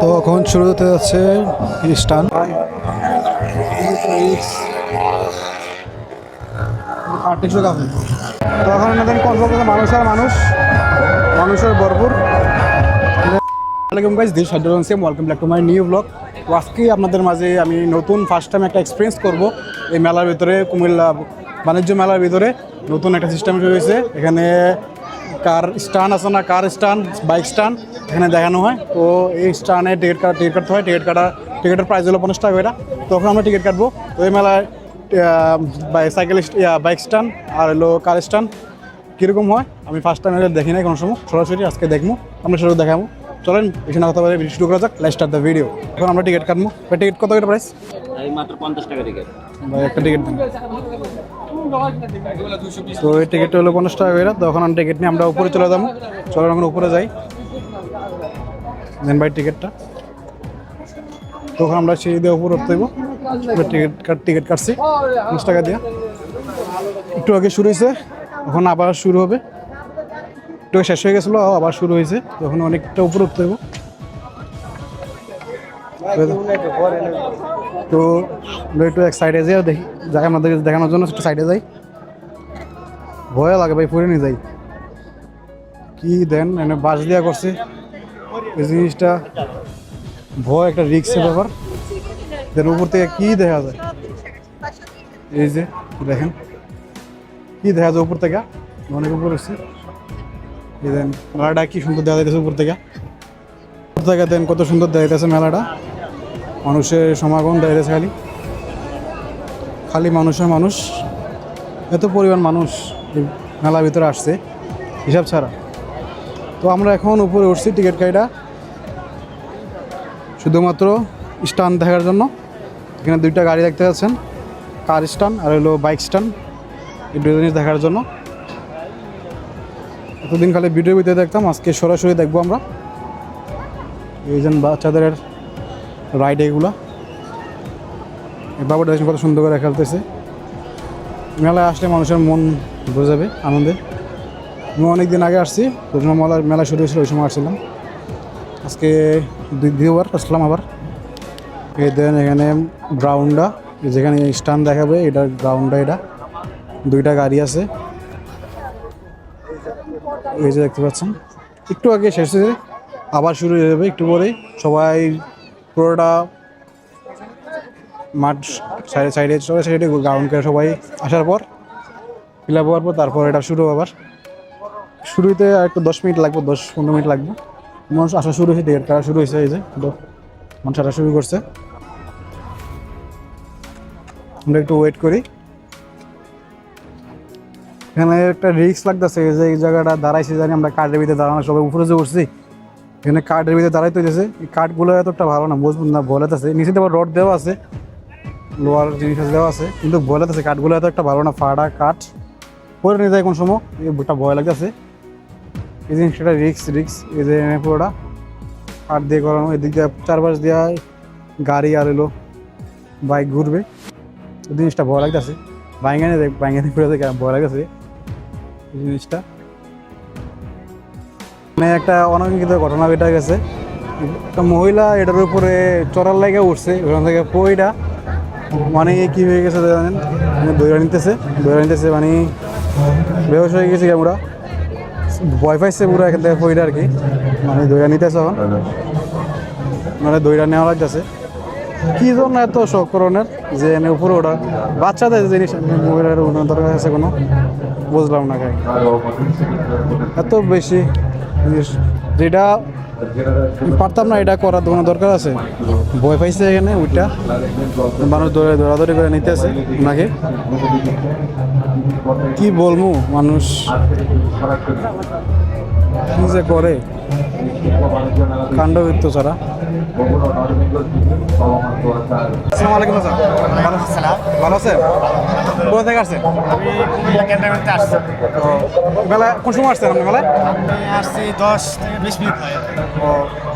তো এখন শুরু হতে যাচ্ছে খ্রিস্টান তো এখন কনসার্ট হচ্ছে মানুষ আর মানুষ। মানুষের ভরপুর। Same welcome back to my new blog তো আজকে আপনাদের মাঝে আমি নতুন ফার্স্ট টাইম একটা এক্সপিরিয়েন্স করব এই মেলার ভিতরে, কুমিল্লা বাণিজ্য মেলার ভিতরে। নতুন একটা সিস্টেম রয়েছে এখানে কার স্টান আছে না কার স্টান বাইক স্টান এখানে দেখানো হয়। তো এই স্টানে টিকিট কাটা টিকিট কাটতে হয়। টিকিট কাটা টিকিটের প্রাইস হলো পঞ্চাশ টাকা এটা তখন আমরা টিকিট কাটবো। তো এই মেলায় সাইকেল বাইক স্টান আর হলো কার স্টান কীরকম হয়? আমি ফার্স্ট টাইম দেখি নাই কোনো সময়। সরাসরি আজকে দেখব। আমরা সেটা দেখাবো। চলেন এখানে কথা বলে শুরু করা যাক। লেট স্টার্ট দ্য ভিডিও এখন আমরা টিকিট কাটবো। টিকিট কত করে প্রাইস মাত্র পঞ্চাশ টাকা টিকিট ভাই একটা টিকিট দিন। তো এই টিকিটটা হলো পঞ্চাশ টাকা করে। তো এখন টিকিট নিয়ে আমরা উপরে চলে যাব। চলো এখন উপরে যাই। দেন ভাই টিকিটটা তখন আমরা সেই দিয়ে উপরে উঠতে টিকিট কাট টিকিট কাটছি। পঞ্চাশ টাকা দিয়ে। একটু আগে শুরু হয়েছে। এখন আবার শুরু হবে। একটু শেষ হয়ে গেছিল, আবার শুরু হয়েছে। তখন অনেকটা উপরে উঠতে হইব তো একটু এক সাইডে যাই দেখি। যাই আমাদের দেখানোর জন্য, একটু সাইডে যাই। ভয় লাগে ভাই, পড়ে নিয়ে যাই। কি দেন? এনে বাস দিয়া করছে। এই জিনিসটা ভয় একটা রিক্সের ব্যাপার। দেন উপর থেকে কি দেখা যায়? এই যে, দেখেন। কি দেখা যায় উপর থেকে? অনেক উপর হচ্ছে। দেন, মেলাটা কি সুন্দর দেখা যাইতেছে উপর থেকে। উপর থেকে দেন, কত সুন্দর দেখা যাইতেছে মেলাটা। মানুষের সমাগম দেখা যাচ্ছে খালি। খালি মানুষের মানুষ। এত পরিমাণ মানুষ মেলার ভিতরে আসছে, হিসাব ছাড়া। তো আমরা এখন উপরে উঠছি টিকিট কাইটা। শুধুমাত্র স্টান দেখার জন্য। এখানে দুইটা গাড়ি দেখতে পাচ্ছেন। কার স্টান আর হলো বাইক স্টান এই দুটো জিনিস দেখার জন্য। এতদিন খালি ভিডিও ভিতরে দেখতাম, আজকে সরাসরি দেখব আমরা। এই যে বাচ্চাদের রাইড এগুলা। বাবুটা কত সুন্দর করে খেলতেছে। মেলায় আসলে মানুষের মন বোঝাবে, আনন্দে। আমি অনেক দিন আগে আসছি ওই সময় মেলা শুরু হয়েছিল, ওই সময় আসছিলাম। আজকে দুই আসলাম আবার। এই দেন এখানে গ্রাউন্ডটা যেখানে স্টান দেখাবে এটা গ্রাউন্ডটা এটা। দুইটা গাড়ি আছে। এই যে দেখতে পাচ্ছেন, একটু আগে শেষ হয়েছে, আবার শুরু হয়ে যাবে একটু পরেই। সবাই পুরোটা মাঠ সাইডে সাইডে, সবাই সাইডে গ্রাউন্ড করে সবাই আসার পর ফিল আপ হওয়ার পর, তারপর এটা শুরু আবার শুরুতে একটু দশ মিনিট লাগবে, দশ পনেরো মিনিট লাগবে। মানুষ আসা শুরু হয়েছে টিকিট কাটা শুরু হয়েছে, এই যে মানুষ আসা শুরু করছে। আমরা একটু ওয়েট করি। এখানে একটা রিস্ক লাগতেছে যে এই জায়গাটা দাঁড়াইছে জানি, আমরা কাঠের ভিতরে দাঁড়ানো, সবাই উপরে যে উঠছি, এখানে কাঠের ভিতরে দাঁড়াই হইতেছে। এই কাঠগুলো এতটা ভালো না, মজবুত না বলেতেছে নিচে আবার রড দেওয়া আছে লোহার জিনিস দেওয়া আছে, কিন্তু বলেতেছে কাঠগুলো এত একটা ভালো না, ফাড়া, কাঠ, পরে নিয়ে যায় কোন সময় ভয় লাগতেছে। এই জিনিসটা রিক্স রিক্স যে এনে পুরোটা। কাঠ দিয়ে করানো এদিক দিয়ে চারপাশ দিয়ে গাড়ি আর এলো বাইক ঘুরবে। এই জিনিসটা ভয় লাগতেছে। বাইঙ্গানে দেখ, বাইঙ্গানে ঘুরে ভয় লাগতেছে এই জিনিসটা। মানে একটা অনাকাঙ্ক্ষিত ঘটনা ঘটে গেছে। একটা মহিলা এটার উপরে চড়ার লাগে উঠছে, ওখান থেকে পইটা মানে কি হয়ে গেছে জানেন? মানে দইরা নিতেছে দইরা নিতেছে মানে বেহস হয়ে গেছে আমরা ভয় পাইছে পুরো এখান থেকে পইটা আর কি মানে দইরা নিতেছে এখন। মানে দইরা নেওয়া লাগতেছে। কি জন্য এত শখ করণের যে এনে উপরে ওটা বাচ্চাদের জিনিস মহিলার উন্নত দরকার আছে কোনো। বুঝলাম না কাই। এত বেশি জিনিস যেটা পারতাম না, এটা করার কোনো দরকার আছে? ভয় পাইছে এখানে ওইটা মানুষ দৌড়ে দৌড়াদৌড়ি করে নিতে আছে ওনাকে কি বলব মানুষ? কি যে করে? কাণ্ডবৃত্ত ছাড়া। আসসালামু আলাইকুম স্যার। ভালো ভালো আছেন? কোথা থেকে আসছেন? আমি কুমিল্লা ক্যান্টনমেন্টে আসছি। তো মেলা কোন সময় আসছেন আপনি মেলায় আমি আসছি দশ থেকে বিশ মিনিট হয়। ও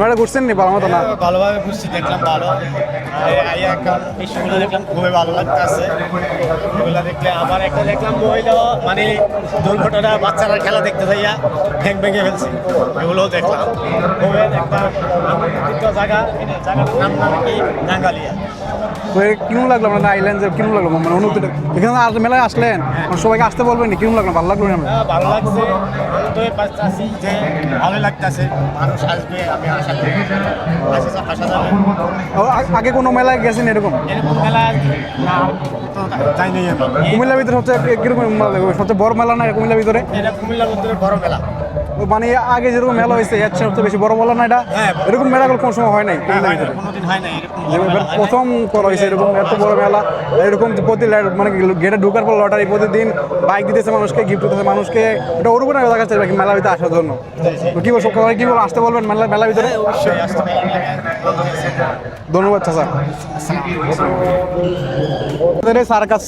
মেলা ঘুরছেন নি ভালো মতো না? ভালোভাবে ঘুরছি দেখলাম ভালো। এই একটা দৃশ্যগুলো দেখলাম, খুবই ভালো লাগতেছে। এগুলো দেখলে আবার একটা দেখলাম মহিলা মানে দুর্ঘটনা, বাচ্চারা খেলা দেখতে যাইয়া ভেঙে ভেঙে ফেলছে। এগুলোও দেখলাম। খুবই একটা জায়গা। জায়গাটার নাম নাম কি? কিরম লাগল আপনার আইল্যান্ড যে কিরম লাগল মানে অনুভূতিটা? এখানে আস- মেলায় আসলেন? মানে সবাইকে আসতে বলবেন কিরম লাগল? ভালো লাগল না হ্যাঁ, ভালো লাগছে। যে ভালো লাগতেছে। মানুষ আসবে আমি আশা করি। আগে কোনো মেলায় গেছেন এরকম? এরকম মেলা না তো যাই নাই কুমিল্লার ভিতরে হচ্ছে কীরকম সবচেয়ে বড় মেলা না কুমিল্লার ভিতরে? এটা কুমিল্লার মধ্যে বড় মেলা। মানে আগে যেরকম মেলা হয়েছে এর চেয়ে বেশি বড় মেলা না এটা। হ্যাঁ। এরকম মেলাগুলো কোনো সময় হয় নাই। হয় হয় নাই। প্রথম করা হয়েছে এরকম এত বড় মেলা। এরকম প্রতি মানে গেটে ঢোকার পর লটারি প্রতিদিন বাইক দিতেছে মানুষকে গিফট দিতেছে মানুষকে। এটা ওর উপরে দেখা যাচ্ছে মেলা ভিতরে আসার জন্য। কি বলব সবাই কি বলব আসতে বলবেন মেলা মেলা ভিতরে? লাগে ধন্যবাদ চাচা। আমাদের সার্কাস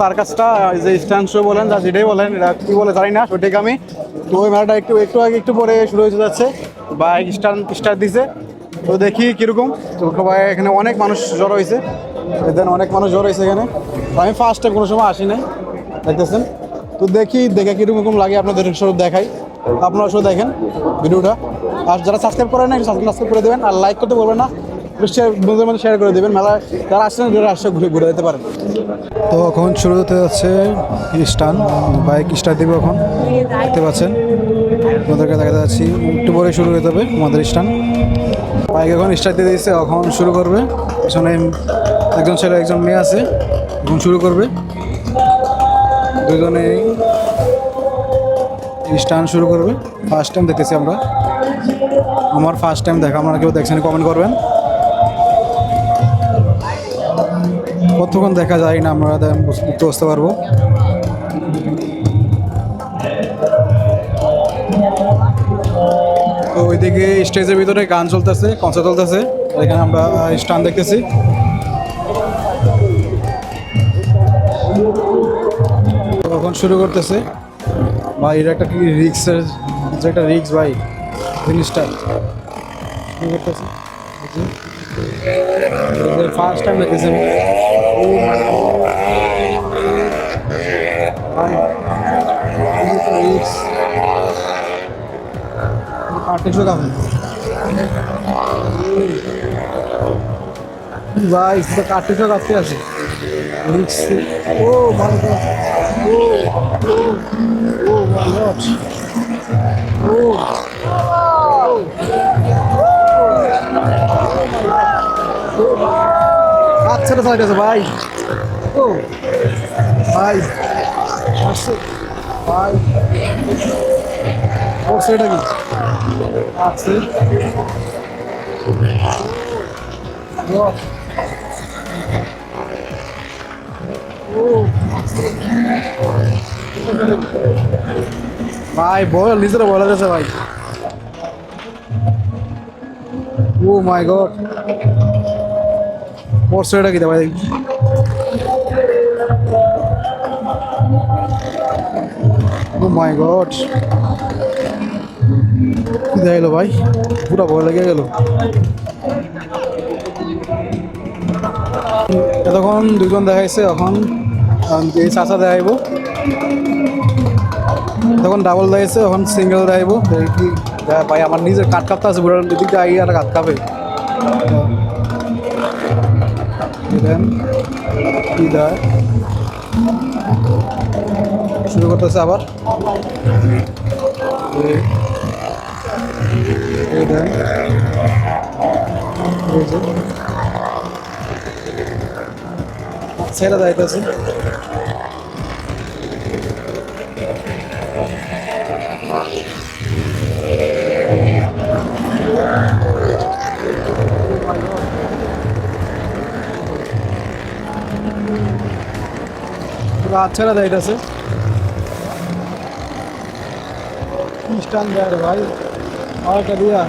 সার্কাসটা যে স্ট্যান্ড শো বলেন যা যেটাই বলেন এটা কি বলে জানি না সঠিক আমি। তো ওই মেলাটা একটু একটু আগে একটু পরে শুরু হয়ে যাচ্ছে। বাইক স্টার্ট স্টার্ট দিছে। তো দেখি কীরকম। তো সবাই এখানে অনেক মানুষ জড়ো হয়েছে। দেন অনেক মানুষ জড়ো হয়েছে এখানে। আমি ফার্স্ট টাইম কোনো সময় আসি নাই। দেখতেছেন? তো দেখি দেখে কীরকম লাগে আপনাদের সব দেখাই। আপনারা সব দেখেন ভিডিওটা। আর যারা সাবস্ক্রাইব করেন না সাবস্ক্রাইব করে দেবেন। আর লাইক করতে বলবেন না। শেয়ার বন্ধুদের মধ্যে শেয়ার করে দেবেন। মেলা যারা আসছেন যারা আসছে, ঘুরে ঘুরে যেতে পারেন। তো এখন শুরু হতে যাচ্ছে স্টান বাইক স্টার্ট দেবে এখন। দেখতে পাচ্ছেন, আপনাদেরকে দেখাতে যাচ্ছি। একটু পরে শুরু হয়ে যাবে আমাদের স্টান বাইক এখন স্টার্ট দিয়ে দিয়েছে, এখন শুরু করবে। পিছনে একজন ছেলে, একজন মেয়ে আছে, এখন শুরু করবে। দুজনে স্টান শুরু করবে। ফার্স্ট টাইম দেখতেছি আমরা। আমার ফার্স্ট টাইম দেখা, আপনারা কেউ দেখছেন কমেন্ট করবেন। কতক্ষণ দেখা যায় না আমরা বুঝতে বুঝতে পারব। তো ওইদিকে স্টেজের ভিতরে গান চলতেছে কনসার্ট চলতেছে। এখানে আমরা স্টান দেখতেছি। তখন শুরু করতেছে। বা এটা একটা কি রিক্সের, যে একটা রিক্স ভাই, জিনিসটা। শুরু করতেছে? ফার্স্ট টাইম দেখেছি আমি। ভাই, এই যে রিক্স আটশো কাপড় ভাই সেটা কাটতে কাটতে আছে রিক্স ও ভালো ও ও ও মাই গড ও আচ্ছা সাইড আছে ভাই। ও, ভাই। আসছে। ভাই। ও সেটা কি? আছে। ভাই, বল, নিজেরা বলা যাচ্ছে ভাই। Oh my god. পড়ছে এটা কি ভাই ও মাই গড কি দেখাইলো ভাই? পুরা ভয় লেগে গেল। এতক্ষণ দুজন দেখাইছে, এখন এই চাচা দেখাইব। তখন ডাবল দেখাইছে, এখন সিঙ্গেল দেখাইব। ভাই, আমার নিজের কাট কাপটা আছে, বুড়ার দিকে আই আর কাট কাপে। দেন কি দেয় শুরু করতেছে আবার। এই- এই দেন যে ছেড়ে দেয় রে ভাই? আরেকটা দিয়া।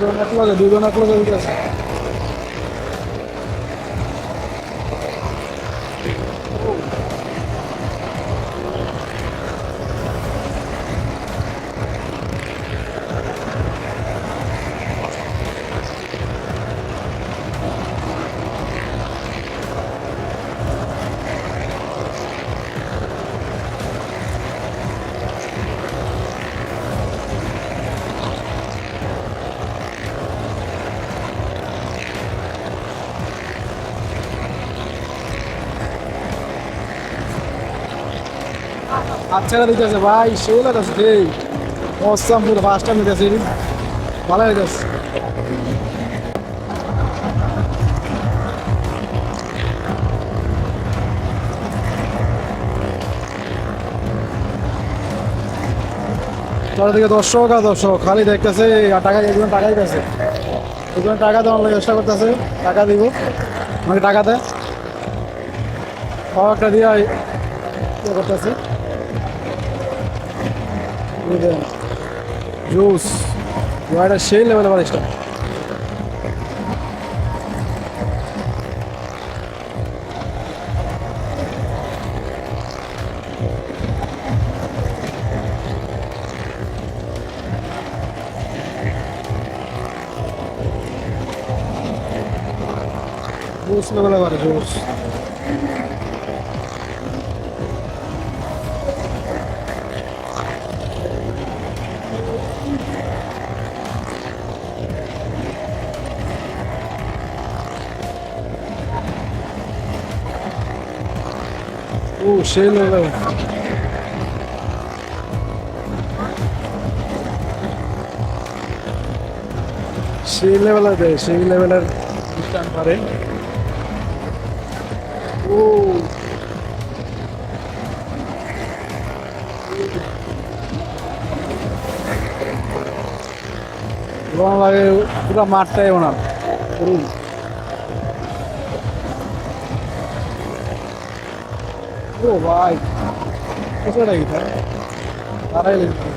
দুজন এক লগে উঠে আছে আচ্ছা দিতেছে ভাই, সেই লাগছে এই অসাম পুরো ফার্স্ট টাইম দিতেছে ভালো লাগছে চারিদিকে দর্শক আর দর্শক, খালি দেখতেছে, আর টাকা একজন টাকাই দিতেছে একজন টাকা দেওয়ার চেষ্টা করতেছে, টাকা দিব। আমাকে টাকা দেয় খাওয়াটা দিয়ে ইয়ে করতেছে জুস এটা সেই লেভেলে বারিশটা জুস লেভেলে বারে জুস ও সেই লেভেলে দেয় সেই লেভেলের স্টান পারে ও লাগে পুরো মাঠটাই ওনার পুরো ও ভাই কোথায় এটা তারাই লিখবে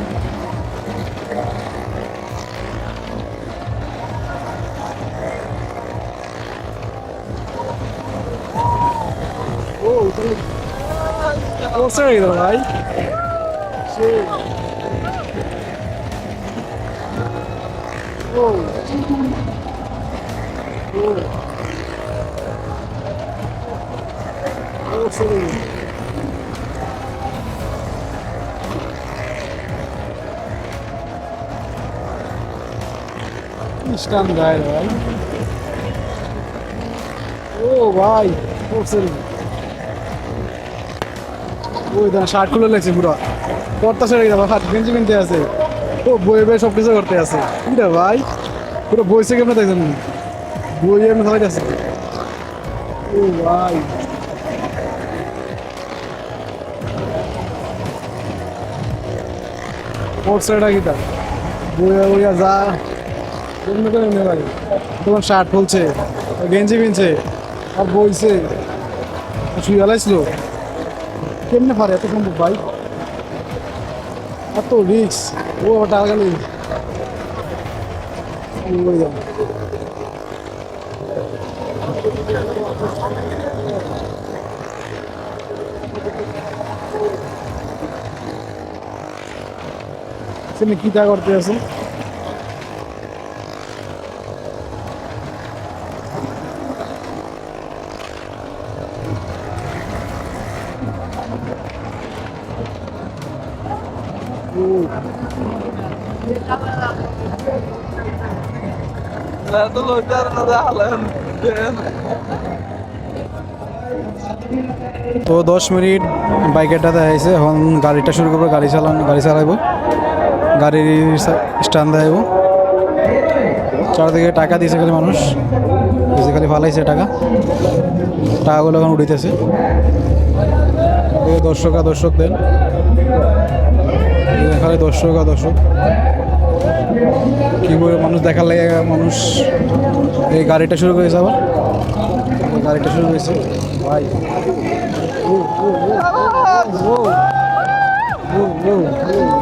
ও তুমি কোথায় গেল সে সরি স্টান দেয় ভাই ও ভাই ও ওই দাঁড়া শার্ট খুলে লেগছে পুরো পড়তা ছেড়ে গেছে হাত গেঞ্জি কিনতে আছে ও বই বই সব কিছু করতে আছে কি ভাই পুরো বইছে কেমন দেখছেন বই এমনি খালাই আছে ও ভাই পড়ছে এটা কি বইয়া বইয়া যা কেমনি করে এমনি লাগে তখন শার্ট খুলছে, গেঞ্জি কিনছে আর বইছে। শুয়ে গেলাইছিল কেমনে পারে এত সম্ভব ভাই? এত রিক্স ও ওটা গেলে কি তা করতে তো দশ মিনিট বাইকেরটা দেখাইছে, এখন গাড়িটা শুরু করব, গাড়ি চালান, গাড়ি চালাইব। গাড়ির স্ট্যান্ড দেখাইব। চারদিকে টাকা দিয়েছে খালি মানুষ, দিয়েছে খালি ফালাইছে টাকা। টাকাগুলো এখন উঠিতেছে দর্শক আর দর্শক দেন খালি দর্শক আর দর্শক। কি করে মানুষ দেখার লাগে, মানুষ এই গাড়িটা শুরু করেছে আবার। গাড়িটা শুরু করেছে। ভাই।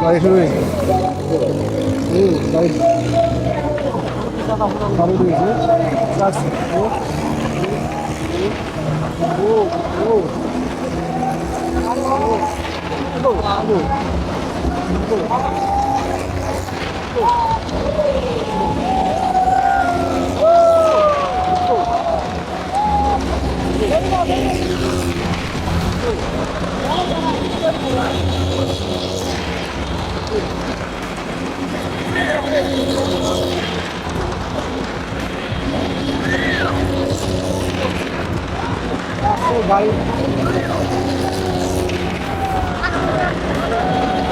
গাড়ি শুরু হয়েছে। ও গাড়ি চালু হয়েছে যাচ্ছে। ও ও ও ও ও ও গাড়ি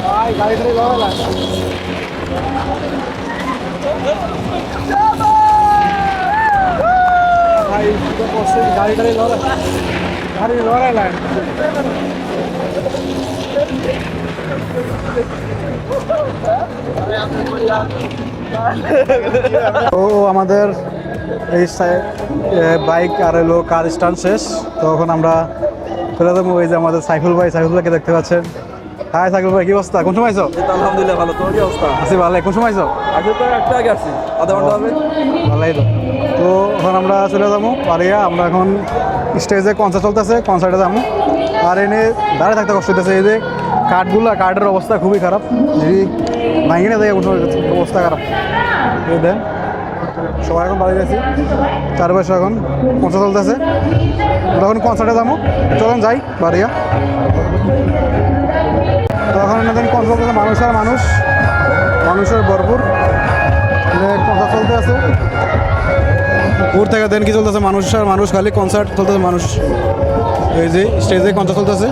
ভাই গাড়ি ও আমাদের এই বাইক আর এলো কার স্টান্ট শেষ। তখন আমরা চলে যাব ওই যে আমাদের সাইফুল ভাই। সাইফুল ভাইকে দেখতে পাচ্ছেন। হাই সাইফুল ভাই কি অবস্থা? কোন সময় আইছো? আলহামদুলিল্লাহ ভালো। তোমার কি অবস্থা? আছি ভালো কোন সময় আইছো? আগে তো একটা আগে আসছি আধা ঘণ্টা হবে। ভালোই তো। তো এখন আমরা চলে যাব পারিয়া আমরা এখন স্টেজে কনসার্ট চলতেছে কনসার্টে যাব। আর এনে দাঁড়িয়ে থাকতে কষ্ট হইতেছে। এই যে কাঠগুলো কাঠের অবস্থা খুবই খারাপ। যদি ভাঙিয়ে না দেয় অবস্থা খারাপ। এই দেন সবাই এখন বাড়ি গেছি চার বছর এখন কনসার্ট চলতেছে। এখন কনসার্টে যাব। চলুন যাই বাড়িয়া কনসার্ট চলতেছে মানুষ আর মানুষ, মানুষের ভরপুর। কনসার্ট চলতে আছে। থেকে দেন কি চলতেছে, মানুষ আর মানুষ, খালি কনসার্ট চলতেছে মানুষ। এই যে স্টেজে কনসার্ট চলতেছে।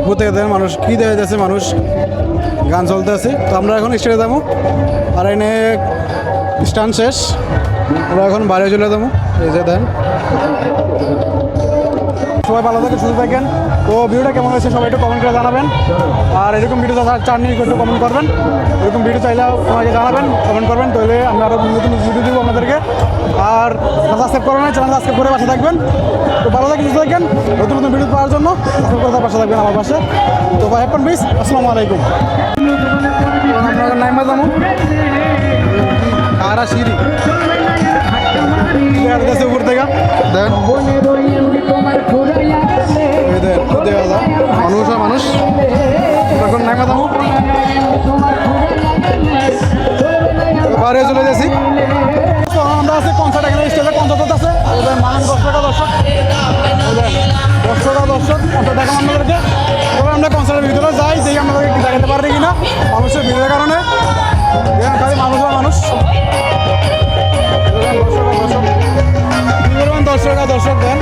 উপর থেকে দেন মানুষ, কী দেখা যাচ্ছে মানুষ, গান চলতে আছে। তো আমরা এখন স্টেজে যাব। আর এনে স্টান শেষ। আমরা এখন বাইরে চলে যাব। এই যে দেন। সবাই ভালো থাকে সুস্থ থাকেন। তো ভিডিওটা কেমন হয়েছে সবাই একটু কমেন্ট করে জানাবেন। আর এরকম ভিডিও চান নিয়ে একটু কমেন্ট করবেন। এরকম ভিডিও চাইলে আমাকে জানাবেন কমেন্ট করবেন, তাহলে আমি আরও নতুন ভিডিও দেবো আপনাদেরকে। আর সাবস্ক্রাইব করবেন চ্যানেল সাবস্ক্রাইব করে পাশে থাকবেন। তো ভালো থাকেন, সুস্থ থাকেন। নতুন নতুন ভিডিও পাওয়ার জন্য সাবস্ক্রাইব করে পাশে থাকবেন আমার পাশে। তো ভাই হ্যাপন প্লিজ আসসালামু আলাইকুম। আপনার নাইমা জামু। কারা সিঁড়ি গেছে উপর থেকে মানুষ আর মানুষ। এখন নাইমা জামু বাইরে চলে তো আমরা আছি কনসার্ট, এখানে আছে। ওদের মান দর্শকটা দর্শক। ওদের দর্শকটা দর্শক। কনসার্ট দেখাম আমাদেরকে আমরা কনসার্টের ভিতরে যাই দেখি আমাদেরকে দেখাতে পারি মানুষের ভিড়ের কারণে। খালি মানুষ মানুষ। দর্শক আর দর্শক কি বলবেন দর্শক আর দর্শক দেন